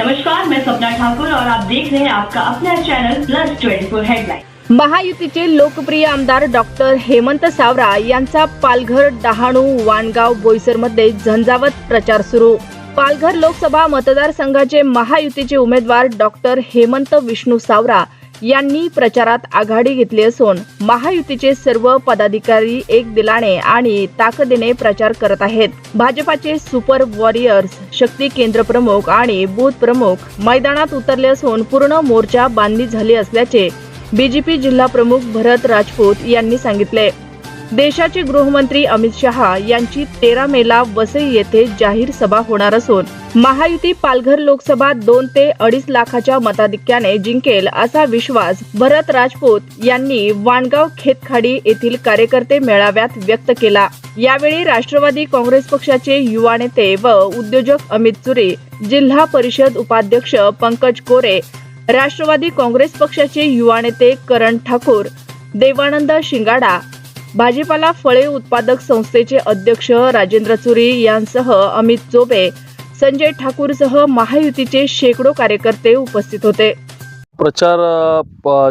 नमस्कार मैं सपना ठाकुर और आप देख रहे हैं आपका अपना channel plus twenty four headline महायुतीचे लोकप्रिय आमदार डॉक्टर हेमंत सावरा यांचा पालघर डहाणू वाणगाव बोईसरमध्ये झंझावत प्रचार सुरू. पालघर लोकसभा मतदारसंघाचे महायुतीचे उमेदवार डॉक्टर हेमंत विष्णू सावरा यांनी प्रचारात आघाडी घेतली असून महायुतीचे सर्व पदाधिकारी एक दिलाने आणि ताकदीने प्रचार करत आहेत. भाजपाचे सुपर वॉरियर्स शक्ती केंद्र प्रमुख आणि बूथ प्रमुख मैदानात उतरले असून पूर्ण मोर्चा बांधणी झाली असल्याचे बीजेपी जिल्हा प्रमुख भरत राजपूत यांनी सांगितले. देशाचे गृहमंत्री अमित शहा यांची तेरा मेला वसई येथे जाहीर सभा होणार असून महायुती पालघर लोकसभा दोन ते अडीच लाखाच्या मताधिक्याने जिंकेल असा विश्वास भरत राजपूत यांनी वाणगाव खेतखाडी येथील कार्यकर्ते मेळाव्यात व्यक्त केला. यावेळी राष्ट्रवादी काँग्रेस पक्षाचे युवा नेते व उद्योजक अमित चुरे जिल्हा परिषद उपाध्यक्ष पंकज कोरे राष्ट्रवादी काँग्रेस पक्षाचे युवा नेते करण ठाकूर देवानंद शिंगाडा भाजीपाला फळे उत्पादक संस्थेचे अध्यक्ष राजेंद्र चुरी यांसह अमित चोबे संजय ठाकूरसह महायुतीचे शेकडो कार्यकर्ते उपस्थित होते. प्रचार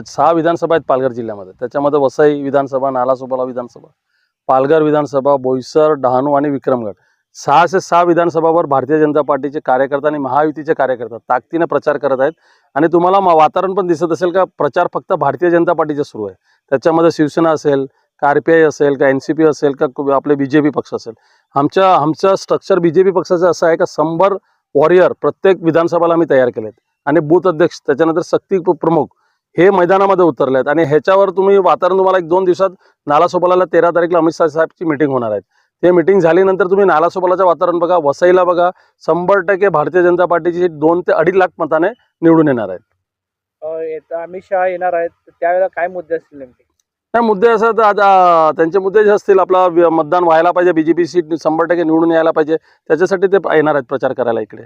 सहा विधानसभा आहेत पालघर जिल्ह्यामध्ये. त्याच्यामध्ये वसई विधानसभा नालासोपाला विधानसभा पालघर विधानसभा बोईसर डहाणू आणि विक्रमगड. सहाशे सहा विधानसभावर भारतीय जनता पार्टीचे कार्यकर्ते आणि महायुतीचे कार्यकर्ते ताकदीने प्रचार करत आहेत. आणि तुम्हाला वातावरण पण दिसत असेल का? प्रचार फक्त भारतीय जनता पार्टीचा सुरू आहे. त्याच्यामध्ये शिवसेना असेल का आर पी आय असेल का एन सी पी असेल का आपले बी जे पी पक्ष असेल. आमच्या आमचं स्ट्रक्चर बी जे पी पक्षाचं असं आहे का शंभर वॉरियर प्रत्येक विधानसभाला आम्ही तयार केलेत. आणि बूथ अध्यक्ष त्याच्यानंतर सक्ती प्रमुख हे मैदानामध्ये उतरले आहेत आणि ह्याच्यावर तुम्ही वातावरण तुम्हाला एक दोन दिवसात नालासोपाला तेरा तारीखला अमित शाह साहेबची मिटिंग होणार आहे. ते मिटिंग झाल्यानंतर तुम्ही नालासोपालाचं वातावरण बघा वसईला बघा शंभर टक्के भारतीय जनता पार्टीची दोन ते अडीच लाख मताने निवडून येणार आहेत. अमित शहा येणार आहेत. त्यावेळेला काय मुद्दे असतील नेमके? नाही मुद्दे असं तर आता त्यांचे मुद्दे जे असतील आपला मतदान व्हायला पाहिजे बीजेपी सीट शंभर टक्के निवडून यायला पाहिजे त्याच्यासाठी ते येणार आहेत प्रचार करायला इकडे.